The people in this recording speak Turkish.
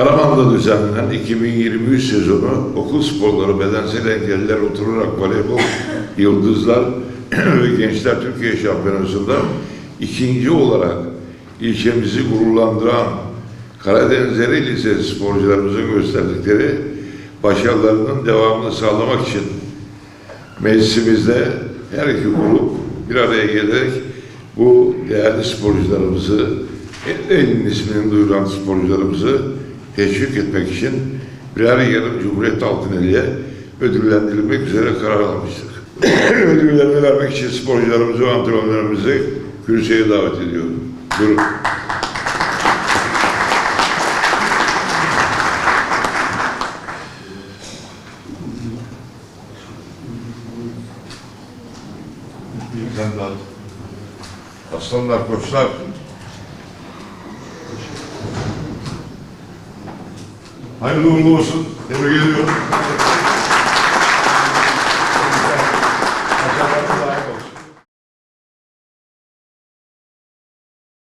Karaman'da düzenlenen 2023 sezonu okul sporları bedensel engelliler oturarak voleybol yıldızlar ve gençler Türkiye şampiyonasında ikinci olarak ilçemizi gururlandıran Karadeniz Lisesi sporcularımızın gösterdikleri başarılarının devamını sağlamak için meclisimizde her iki grup bir araya gelerek bu değerli sporcularımızı, elinin ismini duyuran sporcularımızı teşvik etmek için birer yarım Cumhuriyet Altıneli'ye ödüllendirilmek üzere karar almıştık. Ödüllerini vermek için sporcularımızı ve antrenörlerimizi kürsüye davet ediyorum. Buyurun. Aslanlar, koçlar. Hayırlı uğurlu olsun. Tebrik ediyorum. Başarılar olsun.